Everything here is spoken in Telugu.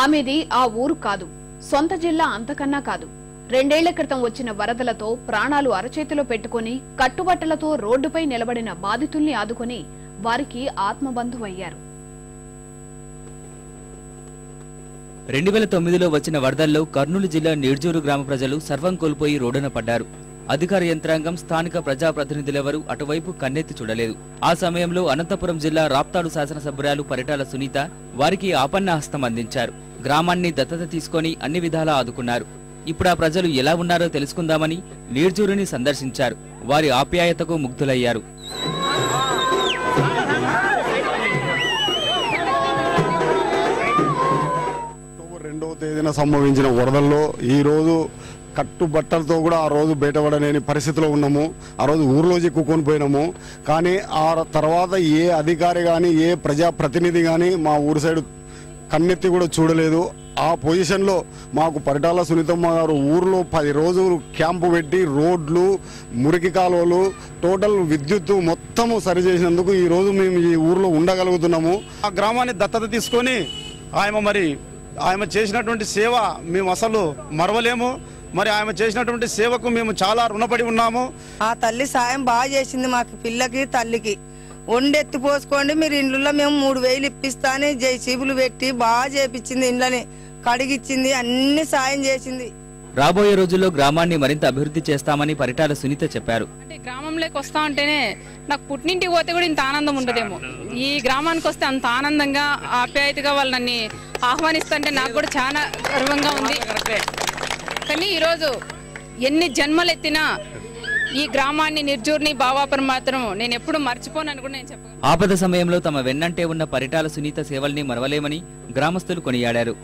ఆమెది ఆ ఊరు కాదు సొంత జిల్లా అంతకన్నా కాదు. రెండేళ్ళ క్రితం వచ్చిన వరదలతో ప్రాణాలు అరచేతిలో పెట్టుకుని కట్టుబట్టలతో రోడ్డుపై నిలబడిన బాధితుల్ని ఆదుకుని వారికి ఆత్మబంధువయ్యారు. రెండు వేల తొమ్మిదిలో వచ్చిన వరదల్లో కర్నూలు జిల్లా నిర్జూరు గ్రామ ప్రజలు సర్వం కోల్పోయి రోడ్డున పడ్డారు. అధికార యంత్రాంగం స్థానిక ప్రజాప్రతినిధులెవరూ అటువైపు కన్నెత్తి చూడలేదు. ఆ సమయంలో అనంతపురం జిల్లా రాప్తాడు శాసనసభ్యురాలు పరిటాల సునీత వారికి ఆపన్న హస్తం అందించారు. గ్రామాన్ని దత్తత తీసుకొని అన్ని విధాలా ఆదుకున్నారు. ఇప్పుడు ఆ ప్రజలు ఎలా ఉన్నారో తెలుసుకుందామని నిర్జూరుని సందర్శించారు. వారి ఆప్యాయతకు ముగ్ధులయ్యారు. అక్టోబర్ రెండవ తేదీన సంభవించిన వరదల్లో ఈ రోజు కట్టుబట్టలతో కూడా ఆ రోజు బయటపడలేని పరిస్థితిలో ఉన్నాము. ఆ రోజు ఊర్లో చిక్కుకొని పోయినాము కానీ ఆ తర్వాత ఏ అధికారి కానీ ఏ ప్రజాప్రతినిధి కానీ మా ఊరు సైడ్ కన్నెత్తి కూడా చూడలేదు. ఆ పొజిషన్లో మాకు పరిటాల సునీతమ్మ గారు ఊర్లో పది రోజులు క్యాంపు పెట్టి రోడ్లు మురికి కాలువలు టోటల్ విద్యుత్ మొత్తము సరిచేసినందుకు చేసినందుకు ఈరోజు మేము ఈ ఊర్లో ఉండగలుగుతున్నాము. ఆ గ్రామాన్ని దత్తత తీసుకొని ఆయన మరి ఆయన చేసినటువంటి సేవ మేము అసలు మరవలేము. మరి ఆయన చేసినటువంటి సేవకు మేము చాలా రుణపడి ఉన్నాము. ఆ తల్లి సాయం బాగా చేసింది మాకు పిల్లకి తల్లికి. వండెత్తి పోసుకోండి మీరు ఇండ్లలో మేము మూడు వేలు ఇప్పిస్తాని జైసీబులు పెట్టి బాగా చేపించింది ఇండ్లని. కడిగిచ్చింది అన్ని సాయం చేసింది. రాబోయే రోజుల్లో గ్రామాన్ని మరింత అభివృద్ధి చేస్తామని పరిటాల సునీత చెప్పారు. అంటే గ్రామంలోకి వస్తా ఉంటేనే నాకు పుట్టింటికి పోతే కూడా ఇంత ఆనందం ఉండదేమో. ఈ గ్రామానికి వస్తే అంత ఆనందంగా ఆప్యాయతగా వాళ్ళు నన్ను ఆహ్వానిస్తుంటే నాకు కూడా చాలా గర్వంగా ఉంది. కానీ ఈరోజు ఎన్ని జన్మలు ఎత్తినా ఈ గ్రామాన్ని నిర్జూర్ని బావాపురం మాత్రం నేను ఎప్పుడు మర్చిపోనని కూడా నేను చెప్పగలను. ఆపద సమయంలో తమ వెన్నంటే ఉన్న పరిటాల సునీత సేవల్ని మరవలేమని గ్రామస్తులు కొనియాడారు.